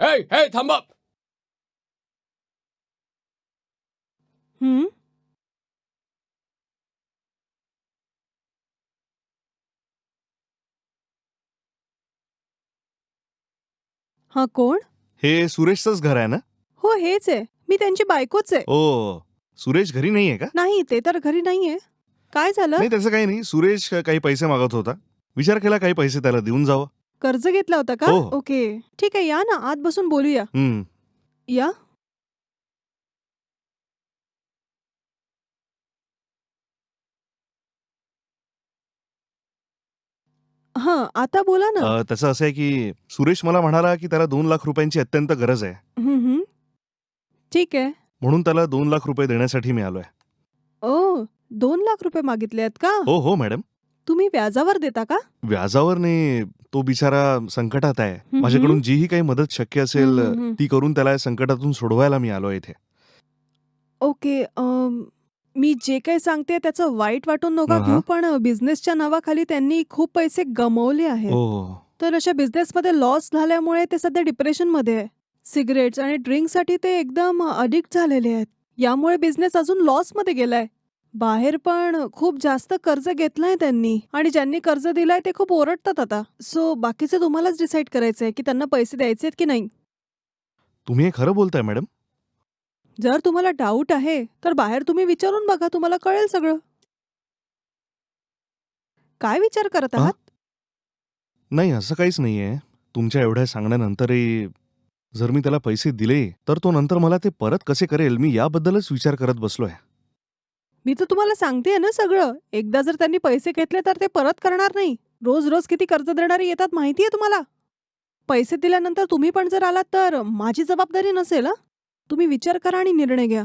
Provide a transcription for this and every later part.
हे हे थांबा हं? हा कोण? हे सुरेशचंच घर आहे ना? हो हेच आहे. मी त्यांची बायकोच आहे. ओ सुरेश घरी नाहीये का? नाही ते तर घरी नाहीये. काय झालं? नाही त्याचं काही नाही. सुरेश काही पैसे मागत होता. विचार केला काही पैसे त्याला देऊन जावं. कर्ज घेतला होता का? हो. ओके. ठीक आहे या ना. आत बसून बोलूया. हम्म. या. हा आता बोला ना. अं, त्याचं असं आहे की सुरेश मला म्हणाला की त्याला दोन लाख रुपयांची अत्यंत गरज आहे. हं, हं. ठीक आहे. म्हणून त्याला दोन लाख रुपये देण्यासाठी मी आलोय. ओ दोन लाख रुपये मागितले आहेत का? हो हो मॅडम. तुम्ही व्याजावर देता का? व्याजावर नाही तो बिचारा संकटात आहे. माझ्याकडून जीही काही मदत शक्य असेल हम्म, हम्म, हम्म. ती करून त्याला या संकटातून सोडवायला मी आलो इथे. ओके अम, मी जे काही सांगते त्याचं वाईट वाटून नका. घेऊ पण बिझनेसच्या नावाखाली त्यांनी खूप पैसे गमावले आहेत. हो. तर अशा बिझनेसमध्ये लॉस झाल्यामुळे ते सध्या डिप्रेशनमध्ये आहे. सिगरेट्स आणि ड्रिंकसाठी ते एकदम अडिक्ट झालेले आहेत. यामुळे बिझनेस अजून लॉसमध्ये गेलाय. बाहेर पण खूप जास्त कर्ज घेतलंय त्यांनी आणि ज्यांनी कर्ज दिलाय ते खूप ओरडतात आता. सो बाकीचं तुम्हालाच डिसाईड करायचंय की त्यांना पैसे द्यायचे आहेत की नाही? तुम्ही हे खरं बोलताय मॅडम. जर तुम्हाला डाऊट आहे तर बाहेर तुम्ही विचारून बघा तुम्हाला कळेल सगळं. काय विचार करत? आहात? नाही असं काहीच नाहीये. तुमच्या एवढ्या सांगण्यानंतरही जर मी त्याला पैसे दिले तर तो नंतर मला ते परत कसे करेल मी याबद्दलच विचार करत बसलोय. मी तर तुम्हाला सांगतेय ना सगळं एकदा जर त्यांनी पैसे घेतले तर ते परत करणार नाही रोज रोज किती कर्ज देणारे येतात माहितीये तुम्हाला पैसे दिल्यानंतर तुम्ही पण जर आलात तर माझी जबाबदारी नसेल? तुम्ही विचार करा आणि निर्णय घ्या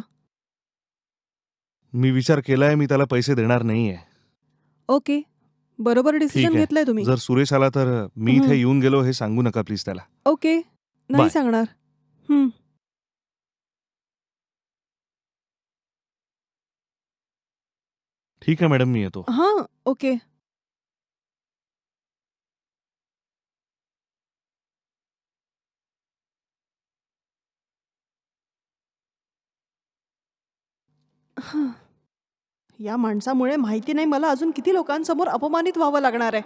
मी विचार केलाय मी त्याला पैसे देणार नाहीये ओके बरोबर डिसिजन आहे. घेतलंय तुम्ही जर सुरेश आला तर मी हम्म. इथे येऊन गेलो हे सांगू नका प्लीज त्याला ओके नाही बाय. सांगणार हं. ठीक आहे मॅडम मी येतो. हां ओके. हं. या माणसामुळे माहिती नाही मला अजून किती लोकांसमोर अपमानित व्हावं लागणार आहे.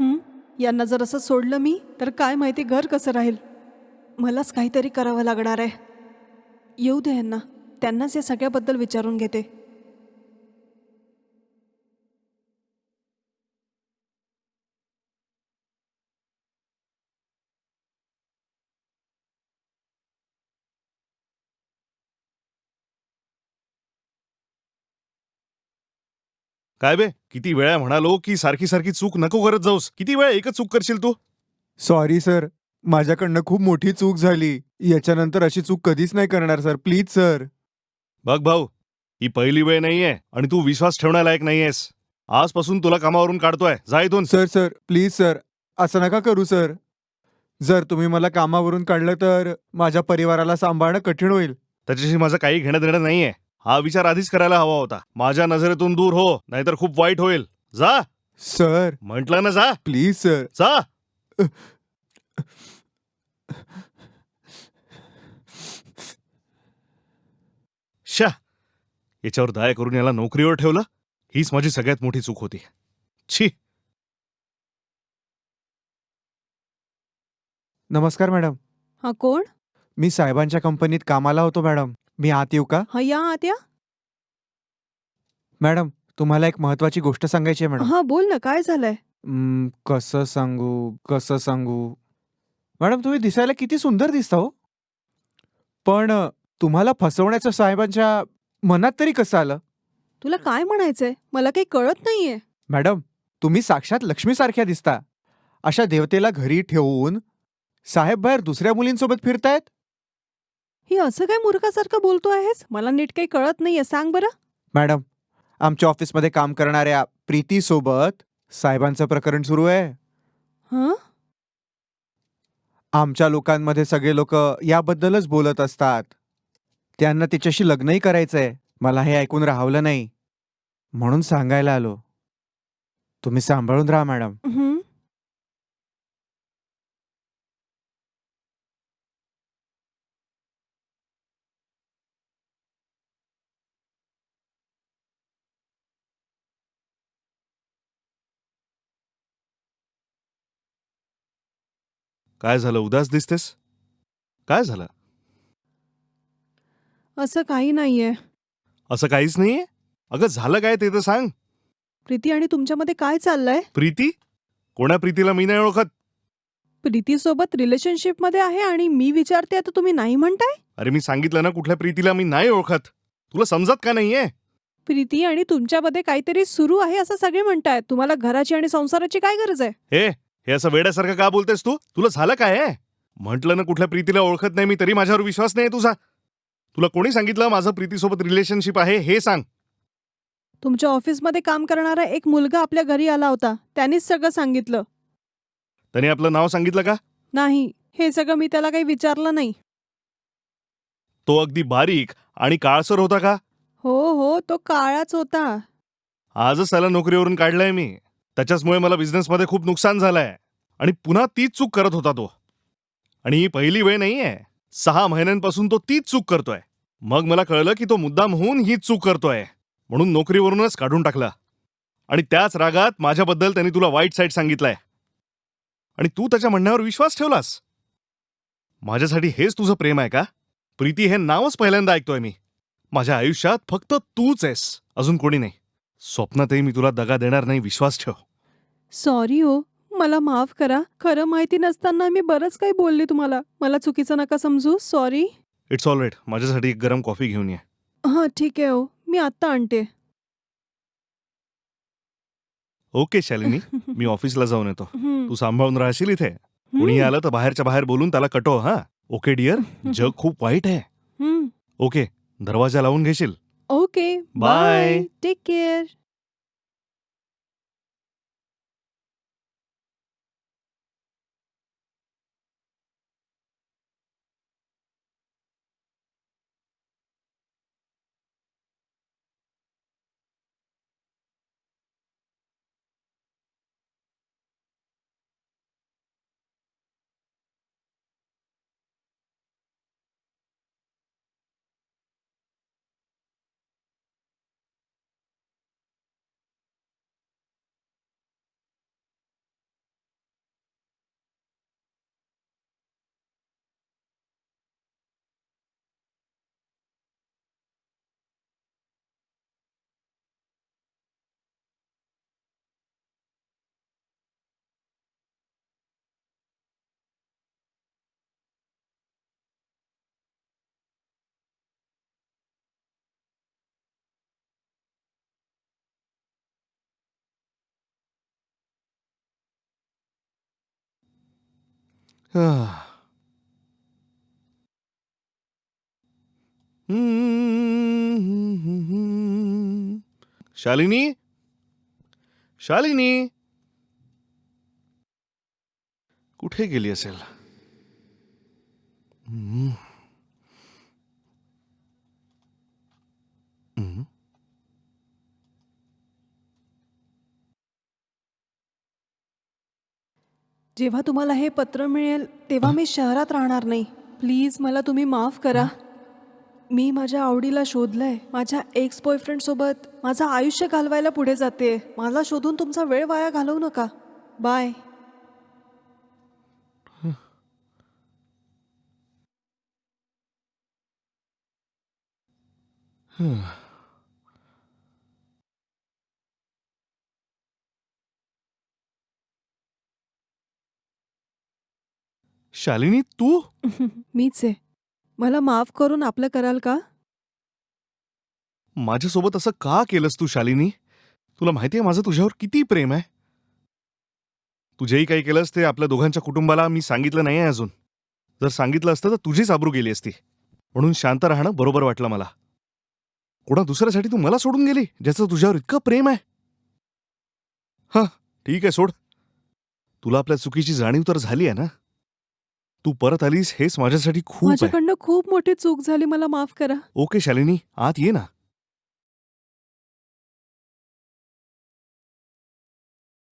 हं? यांना जर असं सोडलं मी तर काय माहिती घर कसं राहील? मलाच काहीतरी करावं लागणार आहे. येऊ दे यांना. त्यांनाच या सगळ्याबद्दल विचारून घेते. काय बे? किती वेळा म्हणालो की सारखी सारखी चूक नको करत जाऊस. किती वेळा एकच चूक करशील तू? सॉरी सर माझ्याकडनं खूप मोठी चूक झाली. याच्यानंतर अशी चूक कधीच नाही करणार सर प्लीज सर बघ भाऊ ही पहिली वेळ नाहीये आणि तू विश्वास ठेवण्यालायक नाहीयेस. आजपासून तुला कामावरून काढतोय. जा इथून. सर सर प्लीज सर असं नका करू सर जर तुम्ही मला कामावरून काढलं तर माझ्या परिवाराला सांभाळणं कठीण होईल. त्याच्याशी माझं काही घेणं देणं नाहीये. हा विचार आधीच करायला हवा होता. माझ्या नजरेतून दूर हो नाहीतर खूप वाईट होईल. जा. सर. म्हटलं ना जा. Please sir. जा. शा याच्यावर दया करून याला नोकरीवर ठेवलं? हीच माझी सगळ्यात मोठी चूक होती. छी. नमस्कार मॅडम. हा कोण? मी साहेबांच्या कंपनीत कामाला होतो मॅडम. मी आत येऊ का? हा या आत्या मॅडम तुम्हाला एक महत्वाची गोष्ट सांगायची आहे मॅडम. हा बोल ना काय झालंय? हम्म, कसं सांगू कसं सांगू? मॅडम तुम्ही दिसायला किती सुंदर दिसता हो. पण अ, तुम्हाला फसवण्याचं साहेबांच्या मनात तरी कसं आलं? तुला काय म्हणायचंय? मला काही कळत नाहीये. मॅडम तुम्ही साक्षात लक्ष्मीसारख्या दिसता. अशा देवतेला घरी ठेवून साहेब बाहेर दुसऱ्या मुलींसोबत फिरतायत? ही असं काय मूर्खासारखं बोलतो आहेस? मला नीट काही कळत नाहीये. सांग बरं. मॅडम आमच्या ऑफिसमध्ये काम करणाऱ्या प्रीतीसोबत साहेबांचं प्रकरण सुरू आहे. हं? आमच्या लोकांमध्ये सगळे लोक याबद्दलच बोलत असतात. त्यांना तिच्याशी लग्नही करायचंय. मला हे ऐकून राहवलं नाही. म्हणून सांगायला आलो. तुम्ही सांभाळून राहा मॅडम. हं? काय झालं? उदास दिसतेस? काय झालं? असं काही नाहीये. असं काहीच नाहीये? अगं झालं काय ते तर सांग. प्रीती आणि तुमच्यामध्ये काय चाललंय? प्रीती? कोणा प्रीतीला मी नाही ओळखत? प्रीतीसोबत रिलेशनशिपमध्ये आहे आणि मी विचारते आता तुम्ही नाही म्हणताय? अरे मी सांगितलं ना कुठल्या प्रीतीला मी नाही ओळखत. तुला समजत का नाहीये? प्रीती आणि तुमच्यामध्ये काहीतरी सुरू आहे असं सगळे म्हणतायत. तुम्हाला घराची आणि संसाराची काय गरज आहे? हे हे असं वेड्यासारखं का बोलतेस तू? तुला झालं काय म्हटलं ना कुठल्या प्रीतीला ओळखत नाही मी तरी माझ्यावर विश्वास नाही तुझा. तुला कोणी सांगितलं माझं प्रीतीसोबत रिलेशनशिप आहे हे सांग. तुमच्या ऑफिसमध्ये काम करणारा एक मुलगा आपल्या घरी आला होता. त्यांनीच सगळं सांगितलं. त्याने आपलं नाव सांगितलं का? नाही. हे सगळं मी त्याला काही विचारलं नाही. तो अगदी बारीक आणि काळसर होता का? हो हो तो काळाच होता. आजच त्याला नोकरीवरून काढलाय मी. त्याच्याचमुळे मला बिझनेसमध्ये खूप नुकसान झालंय. आणि पुन्हा तीच चूक करत होता तो. आणि ही पहिली वेळ नाहीये. सहा महिन्यांपासून तो तीच चूक करतोय. मग मला कळलं की तो मुद्दाम होऊन हीच चूक करतोय. म्हणून नोकरीवरूनच काढून टाकला. आणि त्याच रागात माझ्याबद्दल त्यांनी तुला वाईट साईड सांगितलंय. आणि तू त्याच्या म्हणण्यावर विश्वास ठेवलास? माझ्यासाठी हेच तुझं प्रेम आहे का? प्रीती हे नावच पहिल्यांदा ऐकतोय मी. माझ्या आयुष्यात फक्त तूच आहेस. अजून कोणी नाही. स्वप्नातही मी तुला दगा देणार नाही विश्वास ठेव. सॉरी हो. मला माफ़ करा. खरं माहिती नसताना मी बरंच काही बोलले तुम्हाला. मला चुकीचं नका समजू. सॉरी इट्स ऑल राईट माझ्यासाठी एक गरम कॉफ़ी घेऊन ये. हाँ ठीक आहे हो. मी आत्ता आणते. ओके शालिनी. मी ऑफिसला जाऊन येतो. हं, तू सांभाळून राहशील इथे. हं, कुणी आलं तर बाहेरच्या बाहेर बोलून त्याला कटव हा. ओके डिअर जग खूप वाईट आहे. हं. ओके दरवाज़ा लावून घेशील. Okay bye take care Shalini? Shalini? कुठे गेली असेल? हम्म. जेव्हा तुम्हाला हे पत्र मिळेल तेव्हा मी शहरात राहणार नाही. प्लीज मला तुम्ही माफ करा. मी माझ्या आवडीला शोधलंय. माझ्या एक्स बॉयफ्रेंडसोबत माझं आयुष्य घालवायला पुढे जाते. मला शोधून तुमचा वेळ वाया घालवू नका. बाय शालिनी तू? मीच आहे. मला माफ करून आपलं कराल का? माझ्यासोबत असं का केलंस तू शालिनी? तुला माहितीये माझं तुझ्यावर किती प्रेम आहे? तू जेही काही केलंस ते आपल्या दोघांच्या कुटुंबाला मी सांगितलं नाही आहे अजून. जर सांगितलं असतं तर तुझीच आबरू गेली असती. म्हणून शांत राहणं बरोबर वाटलं मला. कोणा दुसऱ्यासाठी तू मला सोडून गेली ज्याचं तुझ्यावर इतकं प्रेम आहे? हा ठीक आहे सोड. तुला आपल्या चुकीची जाणीव तर झाली आहे ना? तू परत आलीस हेच माझ्यासाठी खूप आहे. माझ्याकडनं खूप मोठी चूक झाली मला माफ करा. ओके शालिनी आत ये ना.